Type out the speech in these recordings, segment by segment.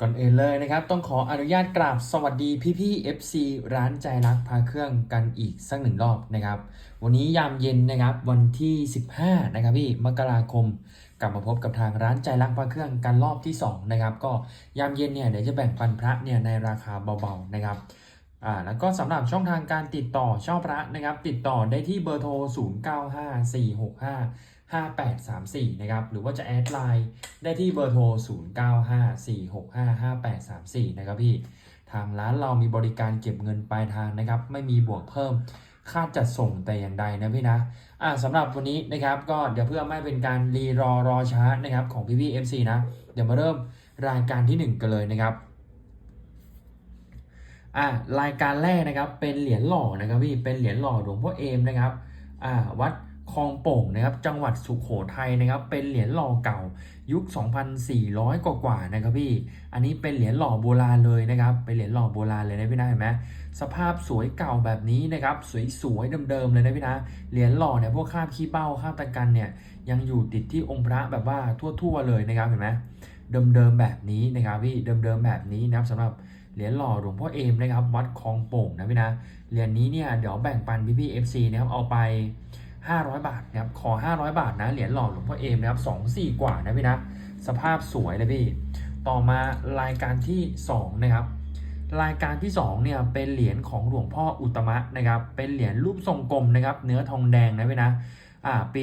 ก่อนอื่นเลยนะครับ ต้องขออนุญาตกราบสวัสดีพี่พี่ๆ FC ร้านใจรักพาเครื่องกันอีกสักหนึ่งรอบนะครับ วันนี้ยามเย็นนะครับวันที่ 15 นะครับพี่มกราคม กลับมาพบกับทางร้านใจรักพระเครื่องกันรอบที่ 2 นะครับ ก็ยามเย็นเนี่ยเดี๋ยวจะแบ่งปันพระเนี่ยในราคาเบาๆนะครับอ่าแล้วก็สำหรับช่องทางการติดต่อเช่าพระนะครับ ติดต่อได้ที่เบอร์โทร 095465 5834 นะครับ หรือว่าจะแอดไลน์ได้ที่เบอร์โทร 0954655834 นะครับพี่ ทางร้านเรามีบริการเก็บเงินปลายทางนะครับ ไม่มีบวกเพิ่มค่าจัดส่งแต่อย่างใดนะพี่นะอ่าสำหรับวันนี้นะครับก็เดี๋ยวเพื่อไม่เป็นการรีรอรอช้านะครับของพี่พี่ FC นะ เดี๋ยวมาเริ่มรายการที่ 1 กันเลยนะครับอ่ารายการแรกนะครับเป็นเหรียญหล่อนะครับพี่เป็นเหรียญหล่อหลวงพ่อเอมนะครับอ่าวัด คลองโป่งนะครับจังหวัดสุโขทัยนะครับเป็นเหรียญหล่อเก่ายุค 2,400 กว่ากว่าๆนะครับพี่อันนี้เป็นเหรียญหล่อโบราณเลยนะครับเป็นเหรียญหล่อโบราณเลยนะพี่นะเห็นไหมสภาพสวยเก่าแบบนี้นะครับสวยๆเดิมๆเลยนะพี่นะเหรียญหล่อเนี่ยพวกคราบขี้เบ้าคราบตะกันเนี่ยยังอยู่ติดที่องค์พระแบบว่าทั่วๆเลยนะครับเห็นไหมเดิมๆแบบนี้นะครับพี่เดิมๆแบบนี้นะครับสำหรับเหรียญหล่อหลวงพ่อเอมนะครับวัดคลองโป่งนะพี่นะเหรียญนี้เนี่ยเดี๋ยวแบ่งปันพี่พี่เอฟซีนะครับเอาไป 500 บาทนะครับขอ 500 บาทนะเหรียญหล่อหลวงพ่อเอมนะครับ2 4 กว่านะพี่นะสภาพสวยเลยพี่ ต่อมารายการที่ 2 นะครับ รายการที่2เนี่ยเป็นเหรียญของหลวงพ่ออุตมะนะครับเป็นเหรียญรูปทรงกลมนะครับเนื้อทองแดงนะพี่นะอ่าปี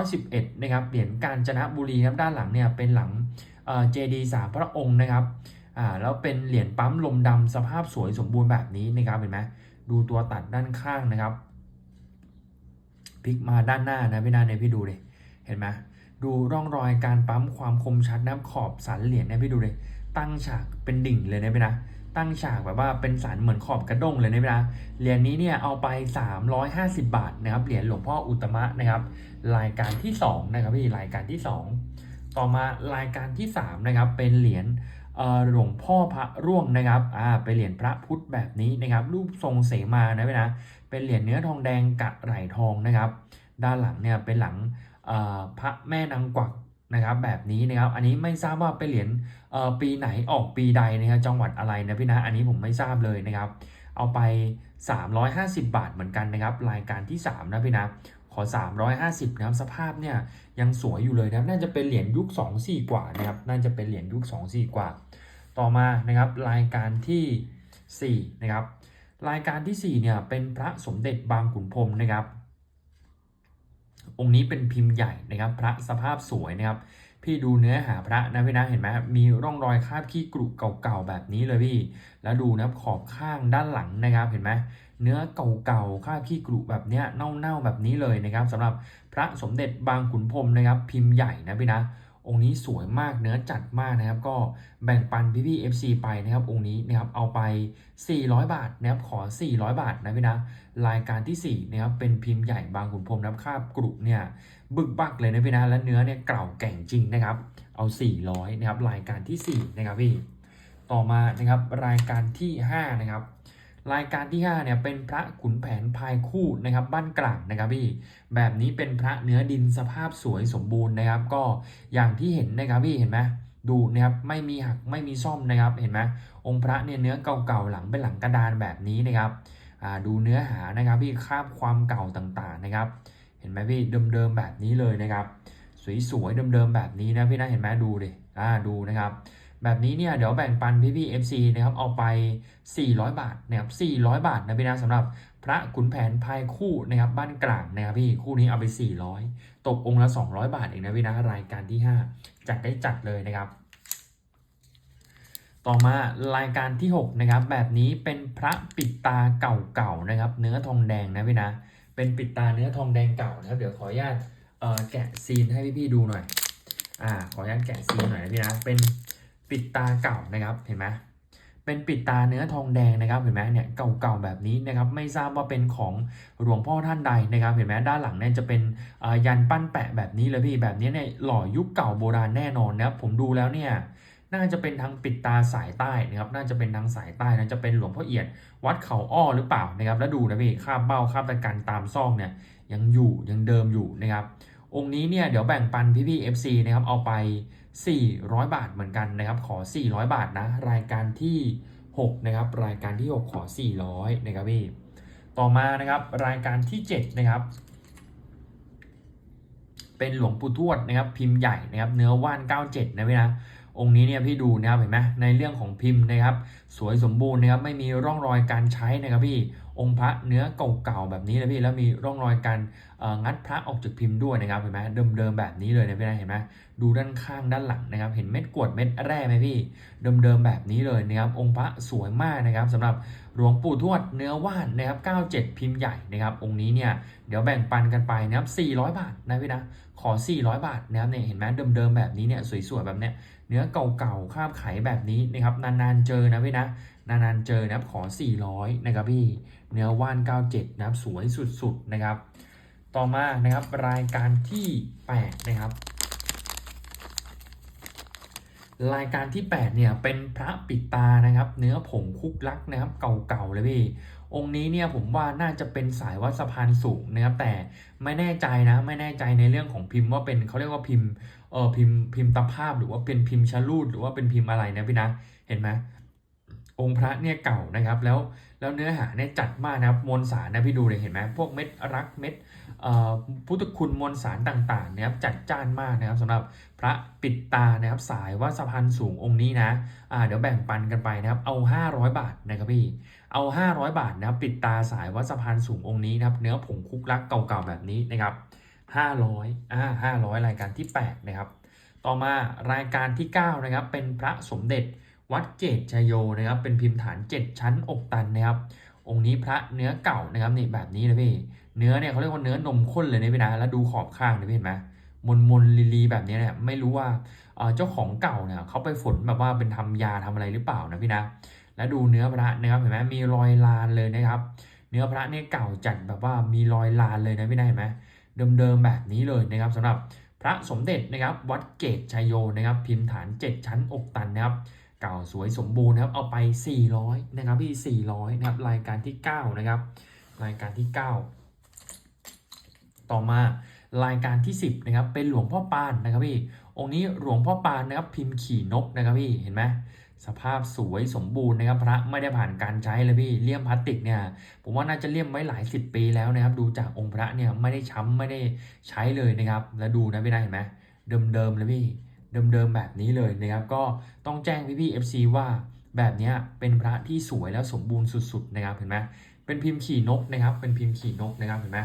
2511 นะครับเหรียญกาญจนบุรีนะครับด้านหลังเนี่ยเป็นหลังเจดีสามพระองค์นะครับอ่าแล้วเป็นเหรียญปั๊มลมดำสภาพสวยสมบูรณ์แบบนี้นะครับเห็นไหมดูตัวตัดด้านข้างนะครับ พลิกมาด้านหน้านะพี่นาเนี่ยพี่ดูเลยเห็นไหมดูร่องรอยการปั๊มความคมชัดนะขอบสันเหรียญเนี่ยพี่ดูเลยตั้งฉากเป็นดิ่งเลยนะพี่นะตั้งฉากแบบว่าเป็นสันเหมือนขอบกระด้งเลยนะพี่นะเหรียญนี้เนี่ยเอาไป 350 บาทนะครับเหรียญหลวงพ่ออุตมะนะครับรายการที่สองนะครับพี่รายการที่สองต่อมารายการที่สามนะครับเป็นเหรียญหลวงพ่อพระร่วงนะครับอ่าเป็นเหรียญพระพุทธแบบนี้นะครับรูปทรงเสมานะเว้ยนะ เป็นเหรียญเนื้อทองแดงกะไหลทองนะครับ ด้านหลังเนี่ยเป็นหลังพระแม่นางกวักนะครับแบบนี้นะครับอันนี้ไม่ทราบว่าเป็นเหรียญปีไหนออกปีใดนะครับจังหวัดอะไรนะพี่นะอันนี้ผมไม่ทราบเลยนะครับ เอาไป 350 บาทเหมือนกันนะครับรายการที่ 3 นะพี่นะขอ 350นะครับสภาพเนี่ยยังสวยอยู่เลยนะครับน่าจะเป็นเหรียญยุค 2 4 กว่านะครับน่าจะเป็นเหรียญยุค 2 4 กว่า ต่อมานะครับรายการที่ 4 นะครับ รายการที่4เนี่ยเป็นพระสมเด็จบางขุนพรมนะครับ องค์นี้เป็นพิมพ์ใหญ่นะครับ พระสภาพสวยนะครับ พี่ดูเนื้อหาพระนะพี่นะเห็นไหมมีร่องรอยคราบขี้กรุเก่าๆแบบนี้เลยพี่ แล้วดูนะขอบข้างด้านหลังนะครับเห็นไหมเนื้อเก่าๆคราบขี้กรุแบบเนี้ยเน่าๆแบบนี้เลยนะครับสำหรับพระสมเด็จบางขุนพรมนะครับ พิมพ์ใหญ่นะพี่นะ องค์นี้สวยมากเนื้อจัดมากนะครับ ก็แบ่งปันพี่พี่ FC ไปนะครับ องค์นี้นะครับเอาไป 400 บาทนะครับขอ 400 บาทนะพี่นะรายการที่4นะครับเป็นพิมพ์ใหญ่บางขุนพรมนับคาบกรุเนี่ยบึกบักเลยนะพี่นะและเนื้อเนี่ยเก่าแก่งจริงนะครับ เอา 400นะครับรายการที่4นะครับพี่ต่อมานะครับรายการที่5นะครับ รายการที่5เนี่ยเป็นพระขุนแผนพายคู่นะครับบ้านกลางนะครับพี่แบบนี้เป็นพระเนื้อดินสภาพสวยสมบูรณ์นะครับ ก็อย่างที่เห็นนะครับพี่เห็นไหมดูนะครับไม่มีหักไม่มีซ่อมนะครับเห็นไหมองค์พระเนี่ยเนื้อเก่าๆหลังเป็นหลังกระดานแบบนี้นะครับดูเนื้อหานะครับพี่คาบความเก่าต่างๆนะครับ เห็นไหมพี่เดิมๆแบบนี้เลยนะครับ สวยๆเดิมๆแบบนี้นะพี่นะเห็นไหมดูดิอ่าดูนะครับ แบบนี้เนี่ยเดี๋ยวแบ่งปันพี่พี่ FC นะครับเอาไป 400 บาทนะครับ400 บาทนะพี่นะสำหรับพระขุนแผนพายคู่นะครับบ้านกลางนะครับพี่คู่นี้เอาไป 400 ตกองค์ละ 200 บาทเองนะพี่นะรายการที่ 5 จัดได้จัดเลยนะครับ ต่อมารายการที่ 6 นะครับ แบบนี้เป็นพระปิดตาเก่าๆนะครับ เนื้อทองแดงนะพี่นะเป็นปิดตาเนื้อทองแดงเก่านะครับ เดี๋ยวขออนุญาตแกะซีนให้พี่ๆดูหน่อยอ่าขออนุญาตแกะซีนหน่อยนะพี่นะเป็น ปิดตาเก่านะครับเห็นไหมเป็นปิดตาเนื้อทองแดงนะครับเห็นไหมเนี่ยเก่าๆแบบนี้นะครับไม่ทราบว่าเป็นของหลวงพ่อท่านใดนะครับเห็นไหมด้านหลังเนี่ยจะเป็นยันปั้นแปะแบบนี้เลยพี่แบบนี้เนี่ยหล่อยุคเก่าโบราณแน่นอนนะครับผมดูแล้วเนี่ยน่าจะเป็นทางปิดตาสายใต้นะครับน่าจะเป็นทางสายใต้นะจะเป็นหลวงพ่อเอียด วัดเขาอ้อหรือเปล่านะครับแล้วดูนะพี่คาบเบ้าคาบตะกันตามซอกเนี่ยยังอยู่ยังเดิมอยู่นะครับองค์นี้เนี่ยเดี๋ยวแบ่งปันพี่พี่ FC นะครับเอาไป 400 บาทเหมือนกันนะครับ ขอ 400 บาทนะ รายการที่ 6 นะครับ รายการที่ 6 ขอ 400 นะครับพี่ ต่อมานะครับ รายการที่ 7 นะครับ เป็นหลวงปู่ทวดนะครับ พิมพ์ใหญ่นะครับ เนื้อว่าน 97 นะพี่นะ องค์นี้เนี่ยพี่ดูนะครับ เห็นไหมในเรื่องของพิมพ์นะครับ สวยสมบูรณ์นะครับ ไม่มีร่องรอยการใช้นะครับพี่ องค์พระเนื้อเก่าๆแบบนี้เลยพี่แล้วมีร่องรอยการงัดพระออกจากพิมพ์ด้วยนะครับเห็นไหมเดิมๆแบบนี้เลยนะพี่นะเห็นไหมดูด้านข้างด้านหลังนะครับ เห็นเม็ดกวดเม็ดแร่ไหมพี่เดิมๆแบบนี้เลยนะครับองค์พระสวยมากนะครับสำหรับหลวงปู่ทวดเนื้อว่านนะครับ97 พิมพ์ใหญ่นะครับองค์นี้เนี่ยเดี๋ยวแบ่งปันกันไปนะครับ400 บาทนะพี่นะขอ 400 บาทนะครับเนี่ยเห็นไหมเดิมๆแบบนี้เนี่ยสวยๆแบบเนี้ยเนื้อเก่าๆคาบไขแบบนี้นะครับนานๆเจอนะพี่นะนานๆเจอนะครับขอ 400 นะครับพี่ เนื้อว่าน 97 นะครับสวยสุดๆนะครับ ต่อมานะครับรายการที่ 8 นะครับ รายการที่ 8 เนี่ยเป็นพระปิดตานะครับ เนื้อผงคุกลักนะครับเก่าๆเลยพี่องค์นี้เนี่ยผมว่าน่าจะเป็นสายวัดสะพานสูงนะครับแต่ไม่แน่ใจนะไม่แน่ใจในเรื่องของพิมพ์ว่าเป็นเขาเรียกว่าพิมพ์เออพิมพ์พิมพ์ตะภาพหรือว่าเป็นพิมพ์ชะลูดหรือว่าเป็นพิมพ์อะไรนะพี่นะเห็นไหมองค์พระเนี่ยเก่านะครับ แล้ว แล้วเนื้อหาเนี่ยจัดมากนะครับมวลสารนะพี่ดูเลยเห็นไหมพวกเม็ดรักเม็ดพุทธคุณมวลสารต่างๆนะครับจัดจ้านมากนะครับสำหรับพระปิดตานะครับสายวัดสะพานสูงองค์นี้นะอ่าเดี๋ยวแบ่งปันกันไปนะครับเอา 500 บาทนะครับพี่เอา 500 บาทนะครับปิดตาสายวัดสะพานสูงองค์นี้นะครับเนื้อผงคุกลักเก่าๆแบบนี้นะครับ500อ่า500 รายการที่ 8 นะครับ ต่อมารายการที่ 9 นะครับ เป็นพระสมเด็จ วัดเกตชยโยนะครับ เป็นพิมพ์ฐาน 7 ชั้นอกตันนะครับ องค์นี้พระเนื้อเก่านะครับนี่แบบนี้เลยพี่ เนื้อเนี่ยเขาเรียกว่าเนื้อนมข้นเลยนะพี่นะแล้วดูขอบข้างนะพี่เห็นไหมมนมนลีลีแบบนี้เนี่ยไม่รู้ว่าเจ้าของเก่าเนี่ยเขาไปฝนแบบว่าเป็นทำยาทำอะไรหรือเปล่านะพี่นะ แล้วดูเนื้อพระนะครับเห็นไหมมีรอยลานเลยนะครับ เนื้อพระเนี่ยเก่าจัดแบบว่ามีรอยลานเลยนะพี่นะเห็นไหมเดิมๆแบบนี้เลยนะครับสำหรับพระสมเด็จนะครับวัดเกตชัยโยนะครับ พิมพ์ฐาน 7 ชั้นอกตันนะครับ เก่าสวยสมบูรณ์นะครับเอาไป 400 นะครับพี่ 400 นะครับรายการที่ 9 นะครับ รายการที่ 9 ต่อมารายการที่ 10 นะครับ เป็นหลวงพ่อปานนะครับพี่องค์นี้หลวงพ่อปานนะครับพิมพ์ขี่นกนะครับพี่เห็นไหมสภาพสวยสมบูรณ์นะครับพระไม่ได้ผ่านการใช้เลยพี่เลี่ยมพลาสติกเนี่ยผมว่าน่าจะเลี่ยมไว้หลายสิบปีแล้วนะครับ ดูจากองค์พระเนี่ยไม่ได้ช้ำไม่ได้ใช้เลยนะครับ แล้วดูนะพี่นายเห็นไหมเดิมๆเลยพี่ เดิมๆแบบนี้เลยนะครับก็ต้องแจ้งพี่พี่ FC ว่าแบบนี้เป็นพระที่สวยแล้วสมบูรณ์สุดๆนะครับเห็นไหมเป็นพิมพ์ขี่นกนะครับเป็นพิมพ์ขี่นกนะครับเห็นไหม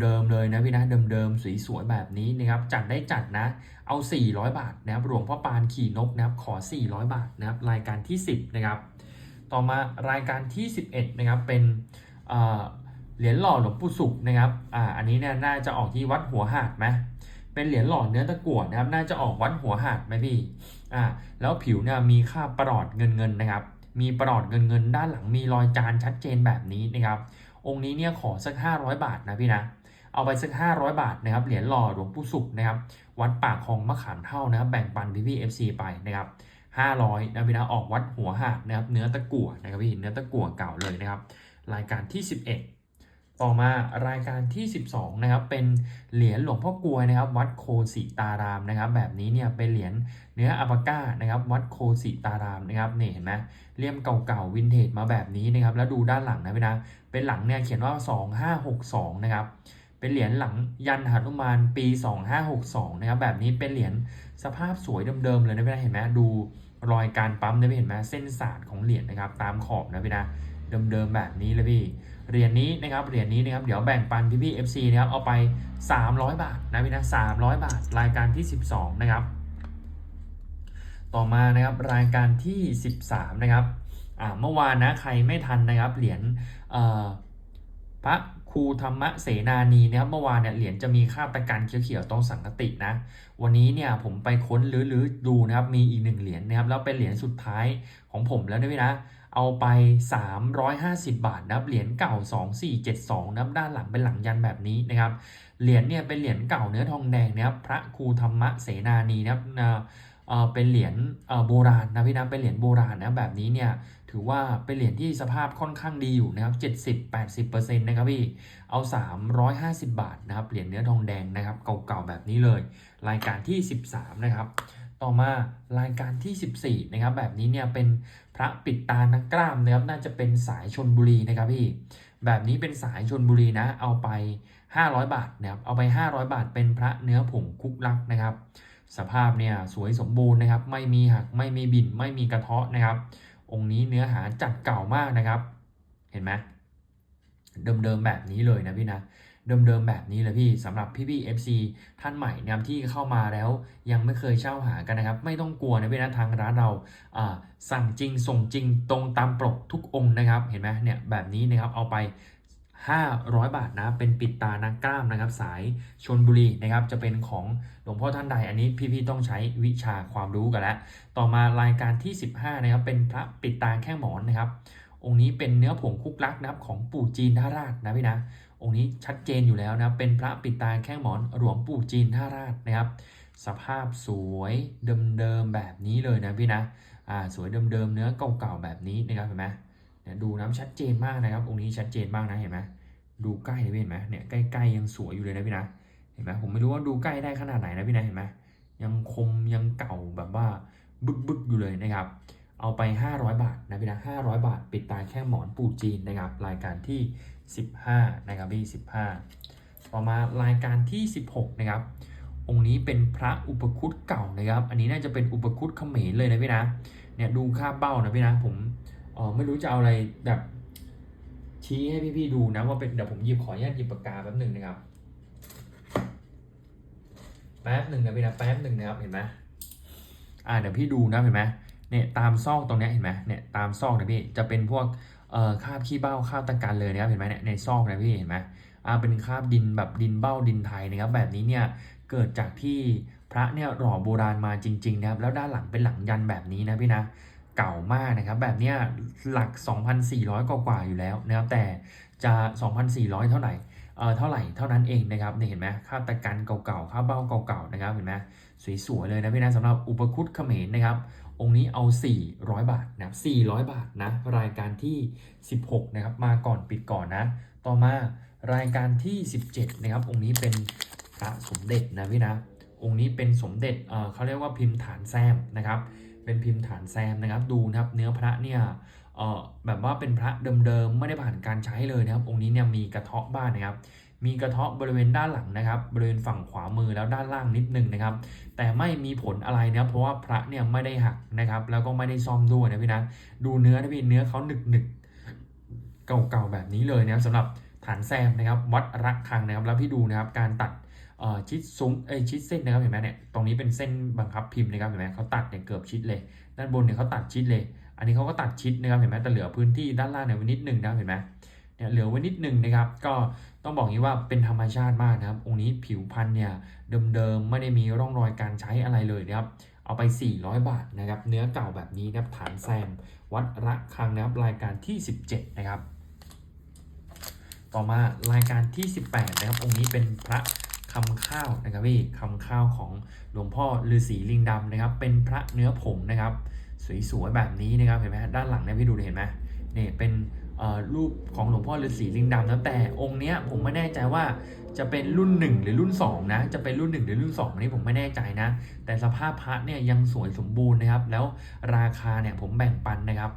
เดิมๆเลยนะพี่นะเดิมๆสวยๆแบบนี้นะครับจัดได้จัดนะเอา 400 บาทนะครับหลวงพ่อปานขี่นกนะครับขอ 400 บาทนะครับรายการที่ 10นะครับต่อมารายการที่ 11นะครับเป็นเอ่อเหรียญหล่อหลวงปู่สุขนะครับอ่าอันนี้เนี่ยน่าจะออกที่วัดหัวหาดไหม เป็นเหรียญหล่อเนื้อตะกั่วนะครับ น่าจะออกวัดหัวหาดไหมพี่อ่าแล้วผิวเนี่ยมีค่าประหลอดเงินเงินนะครับ มีประหลอดเงินเงินด้านหลังมีรอยจานชัดเจนแบบนี้นะครับ องค์นี้เนี่ยขอสัก 500 บาทนะพี่นะเอาไปสัก 500 บาทนะครับ เหรียญหล่อหลวงปู่สุขนะครับ วัดปากคลองมะขามเท่านะครับ แบ่งปันพี่พี่เอฟซีไปนะครับ500นะพี่นะออกวัดหัวหาดนะครับ เนื้อตะกั่วนะครับพี่ เนื้อตะกั่วเก่าเลยนะครับ รายการที่ 11 ต่อมารายการที่ 12นะครับเป็นเหรียญหลวงพ่อกลวยนะครับ วัดโคสิตารามนะครับ แบบนี้เนี่ยเป็นเหรียญเนื้ออัปปาก้านะครับ วัดโคสิตารามนะครับเนี่ยเห็นไหมเลี่ยมเก่าๆวินเทจมาแบบนี้นะครับ แล้วดูด้านหลังนะพี่นะเป็นหลังเนี่ยเขียนว่า 2562นะครับเป็นเหรียญหลังยันหนุมานปี 2562นะครับแบบนี้เป็นเหรียญสภาพสวยเดิมๆเลยนะพี่นะเห็นไหมดูรอยการปั๊มได้เห็นไหมเส้นสาดของเหรียญนะครับ ตามขอบนะพี่นะ เดิมๆแบบนี้เลยพี่เหรียญนี้นะครับเหรียญนี้นะครับเดี๋ยวแบ่งปันพี่พี่ FC นะครับเอาไป 300 บาทนะพี่นะ300บาทรายการที่ 12 นะครับ ต่อมานะครับรายการที่ 13 นะครับอ่าเมื่อวานนะใครไม่ทันนะครับเหรียญเอ่อพระครูธรรมเสนานีนะครับเมื่อวานเนี่ยเหรียญจะมีค่าประกันเขียวๆตรงสังกตินะ วันนี้เนี่ยผมไปค้นลื้อๆดูนะครับมีอีกหนึ่งเหรียญนะครับแล้วเป็นเหรียญสุดท้ายของผมแล้วนะพี่นะ เอาไป 350 บาทนะครับเหรียญเก่า 2472นะครับด้านหลังเป็นหลังยันแบบนี้นะครับเหรียญเนี่ยเป็นเหรียญเก่าเนื้อทองแดงนะครับพระครูธรรมเสนานีนะครับเป็นเหรียญโบราณนะพี่นะเป็นเหรียญโบราณนะแบบนี้เนี่ยถือว่าเป็นเหรียญที่สภาพค่อนข้างดีอยู่นะครับ 70-80%นะครับพี่เอา 350 บาทนะครับเหรียญเนื้อทองแดงนะครับเก่าๆแบบนี้เลย รายการที่ 13 นะครับ ต่อมารายการที่ 14 นะครับแบบนี้เนี่ยเป็น พระปิดตานักกล้ามนะครับน่าจะเป็นสายชนบุรีนะครับพี่แบบนี้เป็นสายชนบุรีนะ เอาไป 500 บาทนะครับเอาไป 500 บาทเป็นพระเนื้อผงคุกลักนะครับ สภาพเนี่ยสวยสมบูรณ์นะครับ ไม่มีหักไม่มีบินไม่มีกระเทาะนะครับ องค์นี้เนื้อหาจัดเก่ามากนะครับ เห็นไหมเดิมๆแบบนี้เลยนะพี่นะ เดิมๆแบบนี้เลยพี่สำหรับพี่พี่ FC ท่านใหม่นะครับที่เข้ามาแล้วยังไม่เคยเช่าหากันนะครับ ไม่ต้องกลัวนะพี่นะทางร้านเราสั่งจริงส่งจริงตรงตามปกทุกองค์นะครับ เห็นไหมเนี่ยแบบนี้นะครับเอาไป500 บาทนะเป็นปิดตานักกล้ามนะครับ สายชนบุรีนะครับ จะเป็นของหลวงพ่อท่านใดอันนี้พี่ๆต้องใช้วิชาความรู้กันแล้วต่อมารายการที่ 15 นะครับ เป็นพระปิดตาแข้งหมอนนะครับ องค์นี้เป็นเนื้อผงคุกลักนะครับของปู่จีนท่าราชนะพี่นะ องค์นี้ชัดเจนอยู่แล้วนะเป็นพระปิดตาแข้งหมอนหลวงปู่จีนท่าราชนะครับ สภาพสวยเดิมๆแบบนี้เลยนะพี่นะอ่าสวยเดิมๆเนื้อเก่าๆแบบนี้นะครับเห็นไหมเนี่ยดูน้ำชัดเจนมากนะครับ องค์นี้ชัดเจนมากนะเห็นไหมดูใกล้เลยเห็นไหมเนี่ยใกล้ๆยังสวยอยู่เลยนะพี่นะเห็นไหมผมไม่รู้ว่าดูใกล้ได้ขนาดไหนนะพี่นะเห็นไหมยังคมยังเก่าแบบว่าบึกๆอยู่เลยนะครับเอาไป 500 บาทนะพี่นะ500 บาท ปิดตาแค่หมอนปู่จีนนะครับ รายการที่ 15 นะครับพี่15 ต่อมารายการที่ 16 นะครับ องค์นี้เป็นพระอุปคุตเก่านะครับ อันนี้น่าจะเป็นอุปคุตเขมรเลยนะพี่นะ เนี่ยดูค่าเบ้านะพี่นะ ผมเออไม่รู้จะเอาอะไรแบบชี้ให้พี่ๆดูนะว่าเป็นเดี๋ยวผมหยิบขออนุญาตหยิบปากกาแป๊บหนึ่งนะครับ แป๊บหนึ่งนะพี่นะแป๊บหนึ่งนะครับเห็นไหมอ่าเดี๋ยวพี่ดูนะเห็นไหมเนี่ยตามซอกตรงนี้เห็นไหมเนี่ยตามซอกนะพี่จะเป็นพวก คราบขี้เบ้าคราบตะกันเลยนะครับเห็นไหมเนี่ยในซอกนะพี่เห็นไหมอ่าเป็นคราบดินแบบดินเบ้าดินไทยนะครับแบบนี้เนี่ยเกิดจากที่พระเนี่ยหล่อโบราณมาจริงๆนะครับแล้วด้านหลังเป็นหลังยันแบบนี้นะพี่นะเก่ามากนะครับแบบเนี้ยหลัก 2,400 กว่าๆอยู่แล้วนะครับแต่จะ 2,400 เท่าไหร่เอ่อเท่าไหร่เท่านั้นเองนะครับเนี่ยเห็นไหมค่าบตะกันเก่าๆค่าบเบ้าเก่าๆนะครับเห็นไหมสวยๆเลยนะพี่นะสำหรับอุปคุตเขมรนะครับ องค์นี้เอา 400 บาทนะครับ400 บาทนะรายการที่ 16นะครับมาก่อนปิดก่อนนะ ต่อมารายการที่ 17นะครับองค์นี้เป็นพระสมเด็จนะพี่นะองค์นี้เป็นสมเด็จเเขาเรียกว่าพิมพ์ฐานแซมนะครับเป็นพิมพ์ฐานแซมนะครับดูนะครับเนื้อพระเนี่ยแบบว่าเป็นพระเดิมๆไม่ได้ผ่านการใช้เลยนะครับองค์นี้เนี่ยมีกระเทาะบ้านนะครับ มีกระเทาะบริเวณด้านหลังนะครับ บริเวณฝั่งขวามือแล้วด้านล่างนิดนึงนะครับ แต่ไม่มีผลอะไรนะเพราะว่าพระเนี่ยไม่ได้หักนะครับ แล้วก็ไม่ได้ซ่อมด้วยนะพี่นะ ดูเนื้อนะพี่เนื้อเขาหนึกหนึกๆเก่าๆแบบนี้เลยนะครับสำหรับฐานแซมนะครับ วัดรักคังนะครับ แล้วพี่ดูนะครับการตัดชิดซุ้มเอชิดเส้นนะครับเห็นไหมเนี่ยตรงนี้เป็นเส้นบังคับพิมพ์นะครับเห็นไหมเขาตัดเนี่ยเกือบชิดเลย ด้านบนเนี่ยเขาตัดชิดเลย อันนี้เขาก็ตัดชิดนะครับเห็นไหมแต่เหลือพื้นที่ด้านล่างเนี่ยไว้นิดหนึ่งนะเห็นไหม เนี่ยเหลือไว้นิดนึงนะครับ ก็ต้องบอกงนี้ว่าเป็นธรรมชาติมากนะครับ องค์นี้ผิวพรรณเนี่ยเดิมๆไม่ได้มีร่องรอยการใช้อะไรเลยนะครับเอาไป 400 บาทนะครับ เนื้อเก่าแบบนี้นะครับฐานแซม วัดระฆังนะครับรายการที่ 17 นะครับ ต่อมารายการที่ 18 นะครับ องค์นี้เป็นพระคำข้าวนะครับพี่คำข้าวของหลวงพ่อฤาษีลิงดำนะครับ เป็นพระเนื้อผงนะครับ สวยๆแบบนี้นะครับเห็นไหมด้านหลังเนี่ยพี่ดูดิเห็นไหมนี่เป็น รูปของหลวงพ่อฤาษีลิงดำนะแต่องค์เนี้ยผมไม่แน่ใจว่าจะเป็นรุ่น 1 หรือรุ่น 2 นะ จะเป็นรุ่น 1 หรือรุ่น2อันนี้ผมไม่แน่ใจนะ แต่สภาพพระเนี่ยยังสวยสมบูรณ์นะครับ แล้วราคาเนี่ยผมแบ่งปันนะครับ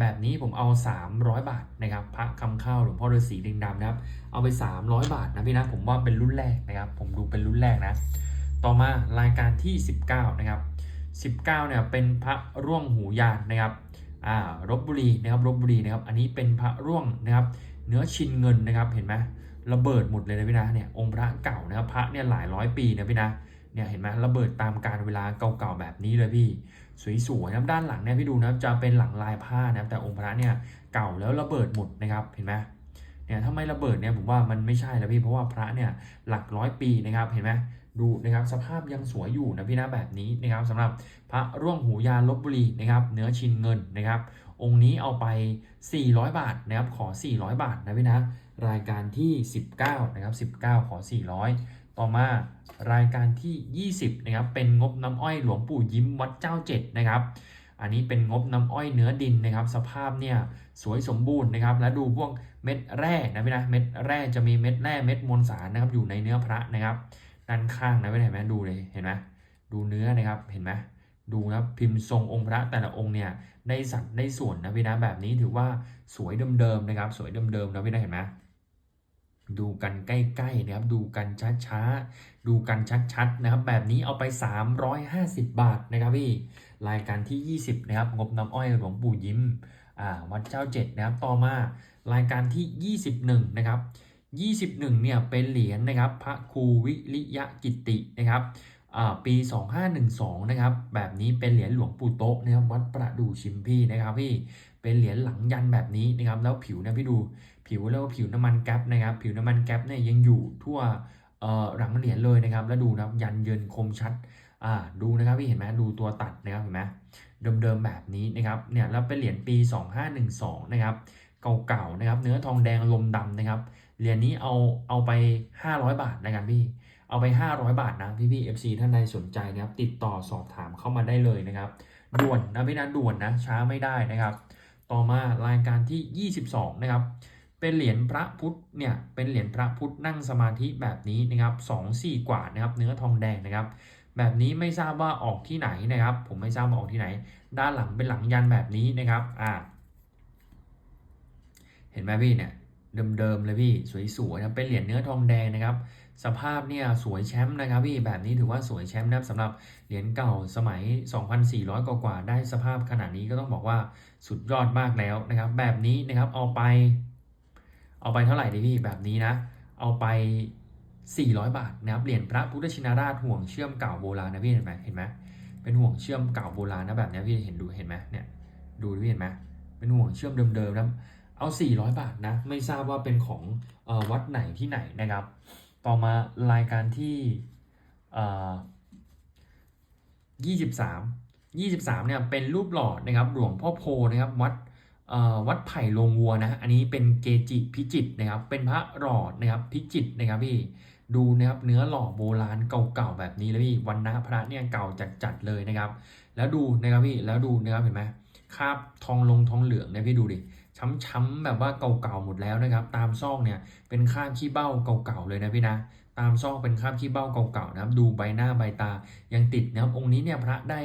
แบบนี้ผมเอา 300 บาทนะครับ พระคำข้าวหลวงพ่อฤาษีลิงดำนะครับ เอาไป 300 บาทนะพี่นะ ผมว่าเป็นรุ่นแรกนะครับ ผมดูเป็นรุ่นแรกนะ ต่อมารายการที่ 19 นะครับ 19 เนี่ยเป็นพระร่วงหูยานนะครับ อ่ารบบุรีนะครับรบบุรีนะครับ อันนี้เป็นพระร่วงนะครับ เนื้อชินเงินนะครับ เห็นไหมระเบิดหมดเลยนะพี่นะเนี่ยองค์พระเก่านะครับพระเนี่ยหลายร้อยปีนะพี่นะเนี่ยเห็นไหมระเบิดตามการเวลาเก่าๆแบบนี้เลยพี่สวยๆนะครับด้านหลังเนี่ยพี่ดูนะครับจะเป็นหลังลายผ้านะครับแต่องค์พระเนี่ยเก่าแล้วระเบิดหมดนะครับเห็นไหมเนี่ยถ้าไม่ระเบิดเนี่ยผมว่ามันไม่ใช่แล้วพี่เพราะว่าพระเนี่ยหลักร้อยปีนะครับเห็นไหม ดูนะครับสภาพยังสวยอยู่นะพี่นะแบบนี้นะครับสำหรับพระร่วงหูยาลบบุรีนะครับเนื้อชินเงินนะครับ องค์นี้เอาไป 400 บาทนะครับขอ 400 บาทนะพี่นะรายการที่ 19นะครับ19 ขอ 400 ต่อมารายการที่ 20นะครับเป็นงบน้ำอ้อยหลวงปู่ยิ้มวัดเจ้าเจ็ดนะครับอันนี้เป็นงบน้ำอ้อยเนื้อดินนะครับ สภาพเนี่ยสวยสมบูรณ์นะครับ แล้วดูพวกเม็ดแร่นะพี่นะเม็ดแร่จะมีเม็ดแร่เม็ดมวลสารนะครับอยู่ในเนื้อพระนะครับ ด้านข้างนะไม่เห็นไหมดูเลยเห็นไหมดูเนื้อนะครับเห็นไหมดูนะพิมพ์ทรงองค์พระแต่ละองค์เนี่ยได้สัดได้ส่วนนะพี่นะแบบนี้ถือว่าสวยเดิมๆนะครับ สวยเดิมๆนะพี่นะเห็นไหมดูกันใกล้ๆนะครับ ดูกันช้าๆ ดูกันชัดๆนะครับ แบบนี้เอาไป 350 บาทนะครับพี่ รายการที่ 20 นะครับ งบน้ำอ้อยหลวงปู่ยิ้มวัดเจ้าเจ็ดนะครับ ต่อมารายการที่ 21 นะครับ 21เนี่ยเป็นเหรียญนะครับพระครูวิริยะกิตินะครับอ่าปี 2512นะครับแบบนี้เป็นเหรียญหลวงปู่โตะนะครับวัดประดู่ชิมพี่นะครับพี่เป็นเหรียญหลังยันแบบนี้นะครับแล้วผิวนะพี่ดูผิวแล้วผิวน้ำมันแก๊ปนะครับผิวน้ำมันแก๊ปเนี่ยยังอยู่ทั่วหลังเหรียญเลยนะครับแล้วดูนะครับยันเยินคมชัดอ่าดูนะครับพี่เห็นไหมดูตัวตัดนะครับเห็นไหมเดิมๆแบบนี้นะครับเนี่ยแล้วเป็นเหรียญปี 2512นะครับเก่าๆนะครับเนื้อทองแดงลมดำนะครับ เหรียญนี้เอาเอาไป 500 บาทนะครับพี่ เอาไป 500 บาทนะพี่พี่ FC ท่านใดสนใจนะครับ ติดต่อสอบถามเข้ามาได้เลยนะครับ ด่วนนะพี่นะด่วนนะช้าไม่ได้นะครับ ต่อมารายการที่ 22 นะครับ เป็นเหรียญพระพุทธเนี่ยเป็นเหรียญพระพุทธนั่งสมาธิแบบนี้นะครับ2 4 กว่านะครับ เนื้อทองแดงนะครับ แบบนี้ไม่ทราบว่าออกที่ไหนนะครับ ผมไม่ทราบว่าออกที่ไหน ด้านหลังเป็นหลังยันแบบนี้นะครับอ่าเห็นไหมพี่เนี่ย เดิมๆเลยพี่สวยๆนะเป็นเหรียญเนื้อทองแดงนะครับ สภาพเนี่ยสวยแชมป์นะครับพี่แบบนี้ถือว่าสวยแชมป์นะครับสำหรับเหรียญเก่าสมัย 2,400 กว่าๆได้สภาพขนาดนี้ก็ต้องบอกว่าสุดยอดมากแล้วนะครับ แบบนี้นะครับเอาไป เอาไปเท่าไหร่ดีพี่แบบนี้นะ เอาไป 400 บาทนะครับเหรียญพระพุทธชินราชห่วงเชื่อมเก่าโบราณนะพี่เห็นไหมเห็นไหมเป็นห่วงเชื่อมเก่าโบราณนะแบบนี้พี่เห็นดูเห็นไหมเนี่ยดูพี่เห็นไหมเป็นห่วงเชื่อมเดิมๆนะ เอา 400 บาทนะ ไม่ทราบว่าเป็นของอวัดไหนที่ไหนนะครับ ต่อมารายการที่เอ่อ23 23เนี่ยเป็นรูปหล่อนะครับหลวงพ่อโพนะครับวัดวัดไผ่ลงวัวนะอันนี้เป็นเกจิพิจิตนะครับ เป็นพระหล่อนะครับพิจิตนะครับพี่ดูนะครับเนื้อหล่อโบราณเก่าๆแบบนี้เลยพี่วันนะพระเนี่ยเก่าจัดๆเลยนะครับ แล้วดูนะครับพี่แล้วดูนะครับเห็นไหมคราบทองลงทองเหลืองเนี่ยพี่ดูดิ ช้ำๆแบบว่าเก่าๆหมดแล้วนะครับ ตามซอกเนี่ยเป็นคราบขี้เบ้าเก่าๆเลยนะพี่นะตามซอกเป็นคราบขี้เบ้าเก่าๆนะครับ ดูใบหน้าใบตายังติดนะครับ องค์นี้เนี่ยพระได้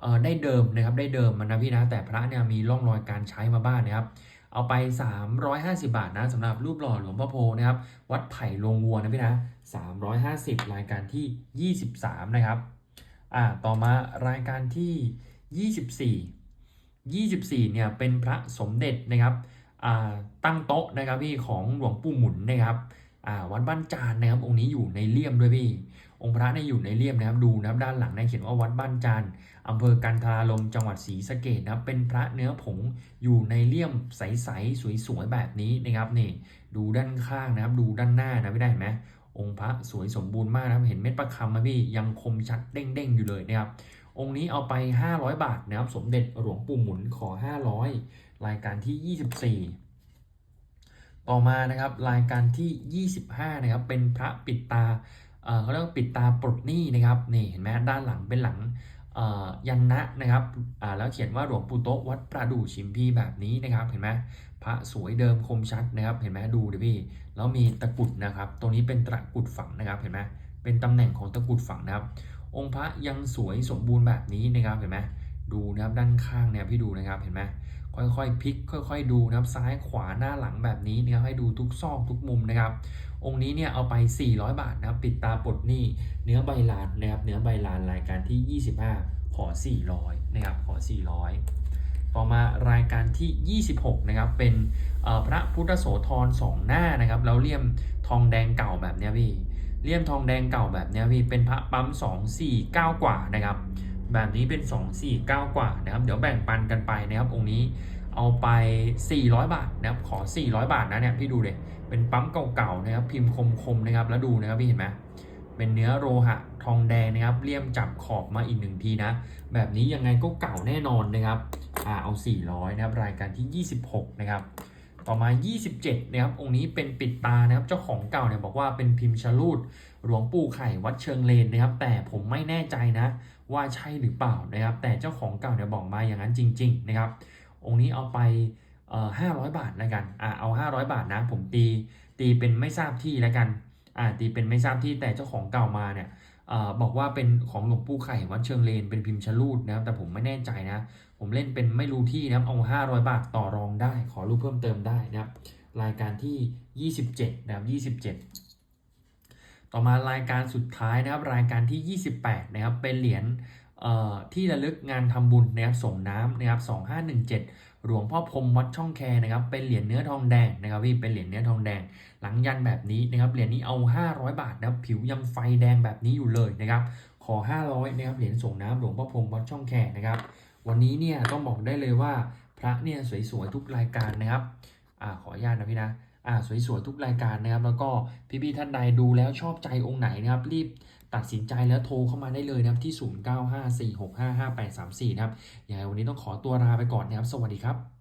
เอ่อได้เดิมนะครับ ได้เดิมมันนะพี่นะแต่พระเนี่ยมีร่องรอยการใช้มาบ้างนะครับ เอาไป 350 บาทนะสำหรับรูปหล่อหลวงพ่อโพนะครับ วัดไผ่ลงวัวนะพี่นะ 350 รายการที่ 23 นะครับ อ่าต่อมารายการที่ 24 24เนี่ยเป็นพระสมเด็จนะครับตั้งโต๊ะนะครับพี่ของหลวงปู่หมุนนะครับวัดบ้านจานนะครับองค์นี้อยู่ในเลี่ยมด้วยพี่ องค์พระเนี่ยอยู่ในเลี่ยมนะครับดูนะครับด้านหลังเนี่ยเขียนว่าวัดบ้านจานอำเภอกันทาลมจังหวัดศรีสะเกดนะครับเป็นพระเนื้อผงอยู่ในเลี่ยมใสๆสวยๆแบบนี้นะครับนี่ดูด้านข้างนะครับดูด้านหน้านะพี่ได้เห็นไหมองค์พระสวยสมบูรณ์มากนะครับเห็นเม็ดประคำไหมพี่ยังคมชัดเด้งๆอยู่เลยนะครับ องค์นี้เอาไป 500 บาทนะครับ สมเด็จหลวงปู่หมุนขอ 500 รายการที่ 24 ต่อมานะครับรายการที่ 25 นะครับ เป็นพระปิดตาเขาเรียกว่าปิดตาปลดหนี้นะครับนี่เห็นไหมด้านหลังเป็นหลังยันนะนะครับแล้วเขียนว่าหลวงปู่โต๊ะวัดประดู่ชิมพีแบบนี้นะครับเห็นไหมพระสวยเดิมคมชัดนะครับ เห็นไหมดูดิพี่แล้วมีตะกรุดนะครับตรงนี้เป็นตะกรุดฝังนะครับเห็นไหมเป็นตำแหน่งของตะกรุดฝังนะครับ องค์พระยังสวยสมบูรณ์แบบนี้นะครับเห็นไหมดูนะครับด้านข้างเนี่ยพี่ดูนะครับเห็นไหมค่อยๆพลิกค่อย ๆ ดูนะครับซ้ายขวาหน้าหลังแบบนี้นะครับให้ดูทุกซอกทุกมุมนะครับ องค์นี้เนี่ยเอาไป 400 บาทนะครับปิดตาปลดหนี้เนื้อใบลานนะครับเนื้อใบลานรายการที่ 25 ขอ 400นะครับขอ 400 ต่อมารายการที่ 26นะครับเป็นพระพุทธโสธรสองหน้านะครับแล้วเลี่ยมทองแดงเก่าแบบเนี้ยพี่ เลี่ยมทองแดงเก่าแบบนี้พี่เป็นพระปั๊ม249 กว่านะครับ แบบนี้เป็น 249 กว่านะครับ เดี๋ยวแบ่งปันกันไปนะครับองค์นี้เอาไป 400 บาทนะครับขอ 400 บาทนะเนี่ยพี่ดูเลยเป็นปั๊มเก่าๆนะครับพิมพ์คมๆนะครับแล้วดูนะครับพี่เห็นไหมเป็นเนื้อโลหะทองแดงนะครับเลี่ยมจับขอบมาอีกหนึ่งทีนะ แบบนี้ยังไงก็เก่าแน่นอนนะครับอ่าเอา 400 นะครับรายการที่ 26 นะครับ ต่อมา 27 นะครับ องค์นี้เป็นปิดตานะครับ เจ้าของเก่าเนี่ยบอกว่าเป็นพิมพ์ชลูดหลวงปู่ไข่วัดเชิงเลนนะครับ แต่ผมไม่แน่ใจนะ ว่าใช่หรือเปล่านะครับ แต่เจ้าของเก่าเนี่ยบอกมาอย่างนั้นจริง ๆ นะครับ องค์นี้เอาไปเอ่อ500บาทแล้วกันอ่าเอา 500 บาทนะ ผมตีตีเป็นไม่ทราบที่แล้วกันอ่าตีเป็นไม่ทราบที่แต่เจ้าของเก่ามาเนี่ยเอ่อบอกว่าเป็นของหลวงปู่ไข่วัดเชิงเลนเป็นพิมพ์ชลูดนะครับแต่ผมไม่แน่ใจนะ ผมเล่นเป็นไม่รู้ที่นะครับเอา 500 บาทต่อรองได้ ขอรูปเพิ่มเติมได้นะครับ รายการที่ 27 นะครับ 27 ต่อมารายการสุดท้ายนะครับ รายการที่ 28 นะครับ เป็นเหรียญเอ่อที่ระลึกงานทำบุญนะครับส่งน้ำนะครับ2517 หลวงพ่อพรมวัดช่องแคนะครับเป็นเหรียญเนื้อทองแดงนะครับพี่เป็นเหรียญเนื้อทองแดง หลังยันแบบนี้นะครับเหรียญนี้เอา 500 บาทนะครับผิวยังไฟแดงแบบนี้อยู่เลยนะครับขอ 500นะครับเหรียญส่งน้ำหลวงพ่อพรมวัดช่องแคนะครับ วันนี้เนี่ยต้องบอกได้เลยว่าพระเนี่ยสวยๆทุกรายการนะครับอ่าขออนุญาตนะพี่นะอ่าสวยๆทุกรายการนะครับ แล้วก็พี่ๆท่านใดดูแล้วชอบใจองค์ไหนนะครับ รีบตัดสินใจแล้วโทรเข้ามาได้เลยนะครับที่ 0954655834 นะครับยังไงวันนี้ต้องขอตัวลาไปก่อนนะครับ สวัสดีครับ